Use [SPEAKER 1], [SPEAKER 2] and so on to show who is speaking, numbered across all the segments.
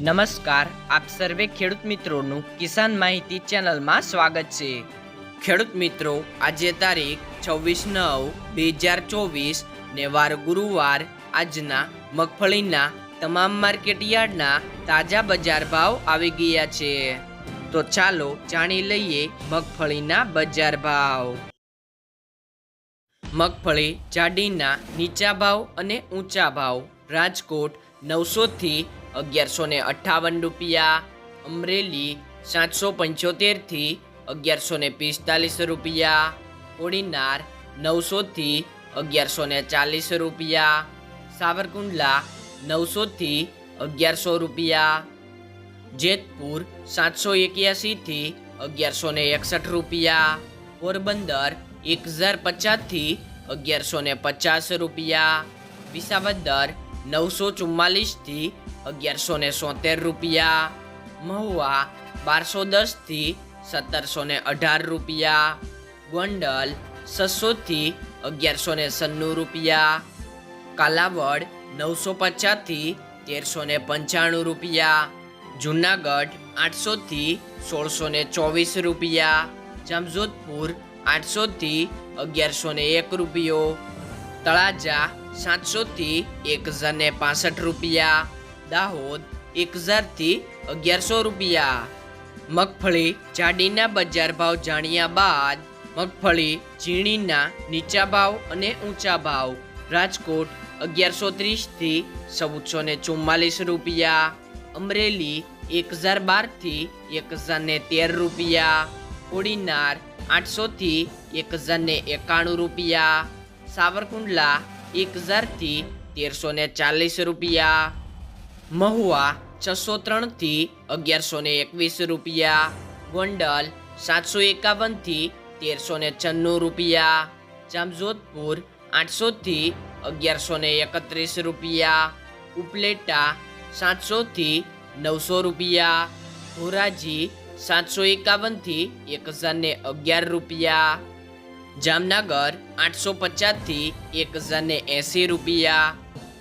[SPEAKER 1] નમસ્કાર, આપ સર્વે ખેડૂત મિત્રોનું કિસાન માહિતી ચેનલમાં સ્વાગત છે. ખેડૂત મિત્રો, આજે તારીખ છવ્વીસ નવ બે હજાર ચોવીસ ને વાર ગુરુવાર. આજના મગફળીના તમામ માર્કેટ યાર્ડના તાજા બજાર ભાવ આવી ગયા છે. તો ચાલો જાણી લઈએ મગફળીના બજાર ભાવ. મગફળી જાડીના નીચા ભાવ અને ઊંચા ભાવ. રાજકોટ નવસોથી અગિયારસો ને અઠ્ઠાવન રૂપિયા. અમરેલી સાતસો પંચોતેરથી અગિયારસો ને પિસ્તાલીસ રૂપિયા. કોડીનાર નવસોથી અગિયારસો ને ચાલીસ રૂપિયા. સાવરકુંડલા નવસોથી અગિયારસો રૂપિયા. જેતપુર સાતસો એક્યાસીથી અગિયારસો ને એકસઠ રૂપિયા. પોરબંદર એક હજાર પચાસથી અગિયારસો ને પચાસ રૂપિયા. વિસાવદર નવસો ચુમ્માલીસથી અગિયારસો ને સોતેર રૂપિયા, મહુવા બારસો દસથી સત્તરસો ને અઢાર રૂપિયા, ગોંડલ છસોથી અગિયારસો ને સન્નું રૂપિયા, કાલાવડ નવસો પચાસથી તેરસો ને પંચાણું રૂપિયા, જુનાગઢ આઠસોથી સોળસો ને ચોવીસ રૂપિયા, જામજોધપુર આઠસોથી અગિયારસો ને એક રૂપિયો, તળાજા સાતસોથી એક હજાર ને પાસઠ રૂપિયા દાહોદ એક હજારથી અગિયારસો રૂપિયા. મગફળી જાડીના બજાર ભાવ જાણ્યા બાદ મગફળી ઝીણીના નીચા ભાવ અને ઊંચા ભાવ. રાજકોટ અગિયારસો ત્રીસથી ચૌદસો ને ચુમ્માલીસ રૂપિયા. અમરેલી એક હજાર બારથી એક હજાર ને તેર રૂપિયા. કોડીનાર આઠસોથી એક હજાર ને એકાણું રૂપિયા. સાવરકુંડલા એક હજારથી તેરસો ને ચાલીસ રૂપિયા. મહુવા છસો ત્રણથી અગિયારસો ને એકવીસ રૂપિયા. ગોંડલ સાતસો એકાવનથી તેરસો ને છન્નું રૂપિયા. જામજોધપુર આઠસોથી અગિયારસો ને એકત્રીસ રૂપિયા. ઉપલેટા સાતસોથી નવસો રૂપિયા. ધોરાજી સાતસો એકાવનથી એક હજાર ને અગિયાર રૂપિયા. જામનગર આઠસો પચાસથી એક હજાર ને એંસી રૂપિયા.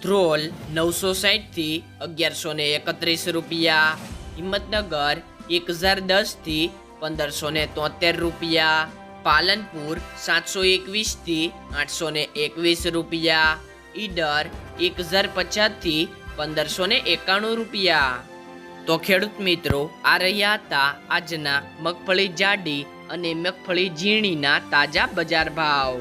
[SPEAKER 1] ધ્રોલ નવસો સાઠથી અગિયારસો ને એકત્રીસ રૂપિયા. હિંમતનગર એક હજાર દસથી પંદરસો ને તોતેર રૂપિયા. પાલનપુર સાતસો એકવીસથી આઠસો ને એકવીસ રૂપિયા. ઈડર એક હજાર પચાસથી પંદરસો ને એકાણું રૂપિયા. તો ખેડૂત મિત્રો, આ રહ્યા હતા આજના મગફળી જાડી અને મગફળી ઝીણીના તાજા બજાર ભાવ.